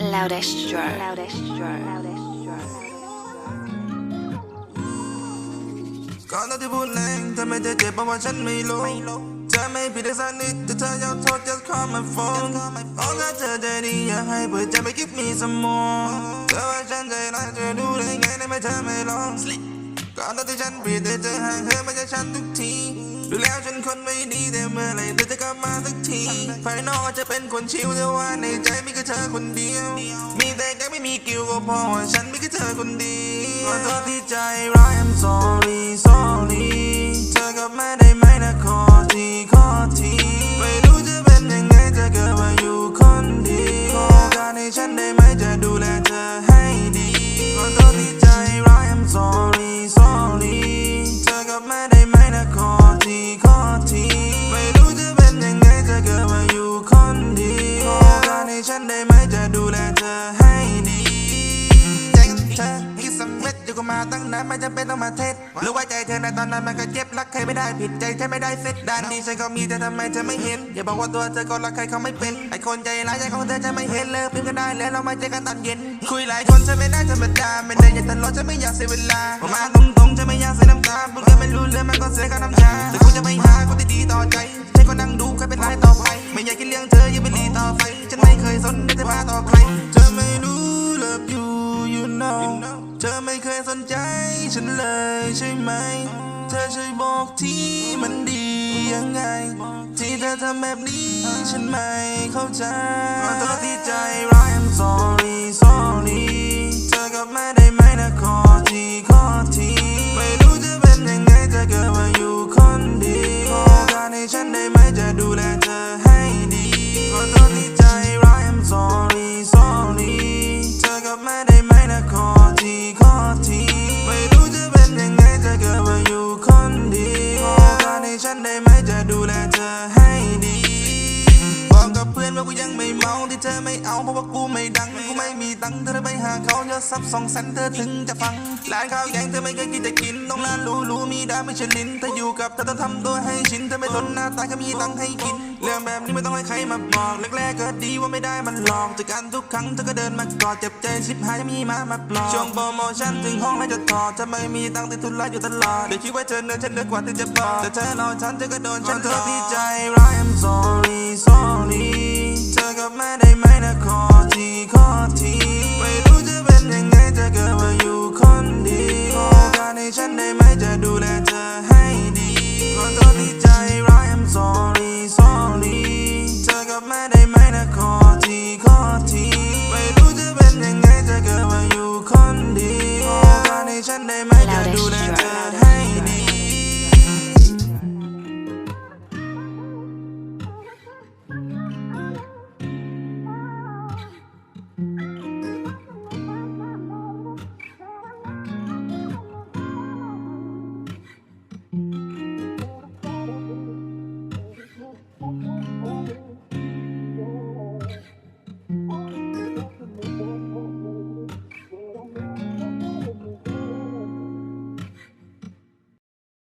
Loud extra. Loud extra. Loud extra. ก่อนหน้าที่พูดแรงทำไมเธอเจ็บเพราะว่าฉันไม่รู้เธอไม่ผิดเลยสักนิดแต่เธออยากโทษ just call my phone เพราะถ้าเธอใจดีอยากให้เปิดใจไปคิดมีสมองเธอว่าฉันใจร้ายเธอดูได้ไงได้ไหมเธอไม่ลองก่อนหน้าที่ฉันผิดแต่เธอห่างเหินมาจากฉันทุกที ดูแล้วฉันคนไม่ดีแต่เมื่อไหร่เธอจะกลับมาสักที ภายนอกอาจจะเป็นคนชิวแต่ว่าในใจมีแค่เธอคนเดียว มีแต่แกไม่มีกิ้วก็พราะว่าฉันมีแค่เธอคนเดียวขอโทษที่ใจร้าย I'm sorry sorry เธอกลับมาได้ไหมนะขอทีขอทีไม่รู้จะเป็นยังไงจะเกิดมาอยู่คนเดียวขอกาสให้ฉันได้ไหมจะดูแลเธอให้ดีขอโทษที่ใจร้าย I'm sorry อกาสให้ฉันได้ไหมจะดูแลเธอให้ดีใจเธอคิดสำเร็จอยู่กับมาตั้งนานไม่จำเป็นต้องมาเทศรู้ว่าใจเธอในตอนนั้นมันก็เจ็บรักใครไม่ได้ผิดใจเธอไม่ได้เสร็จด้านนี้ฉันก็มีแต่ทำไมเธอไม่เห็น อย่าบอกว่าตัวเธอก็รักใครเขาไม่เป็นไอคนใจร้ายใจของเธอจะไม่เห็นเลยเพิ่ก็ได้แล้วเรามาเจอกันตอนเย็น คุยหลายคนฉันไม่ได้ธรรมดาไม่ได้อย่าทะเลาะฉันไม่อยากเสียเวลาออกมาตรงๆฉันไม่อยากเสียน้ำตาพูดกันไม่รู้เรื่องมันก็เสียกันน้ำชาแต่กูจะไปหาคนที่ดี นไม่เคยสนใจะพาต่อใคร เธอไม่รู้ love you you know เธอไม่เคยสนใจฉันเลยใช่ไหม เธอช่วยบอกที่มันดียังไง ที่เธอทำแบบนี้ฉันไม่เข้าใจขอโทษที่ใจร้าย I'm sorry บอกกับเพื่อนว่ากูยังไม่เมาที่เธอไม่เอาเพราะว่ากูไม่ดังกูไม่มีตังค์เธอไปหาเขาเยอะซับสองแสนเธอถึงจะฟังร้านข้าวแกงเธอไม่เคยกินจะกินต้องร้านหรูหรูมีดาวไม่ชลินถ้าอยู่กับเธอต้องทำตัวให้ชินเธอไม่ทนหน้าตาแค่มีตังค์ให้กินเรื่องแบบนี้ไม่ต้องให้ใครมาบอกแรกๆก็ดีว่าไม่ได้มันหลอกจากกันทุกครั้งเธอก็เดินมากอดเจ็บใจชิบหายจะมีมามาปลอบช่วงโปรโมชั่นถึงห้องแล้วจะถอดถ้าไม่มีตังค์ติดทุนไล่อยู่ตลอดเดี๋ยวคิดว่าเธอเนินฉันเนินกว่าที่จะบอกแต่เธอรอฉันเธอก็โดนฉันเธอที่ใจร้าย I'm sorry อ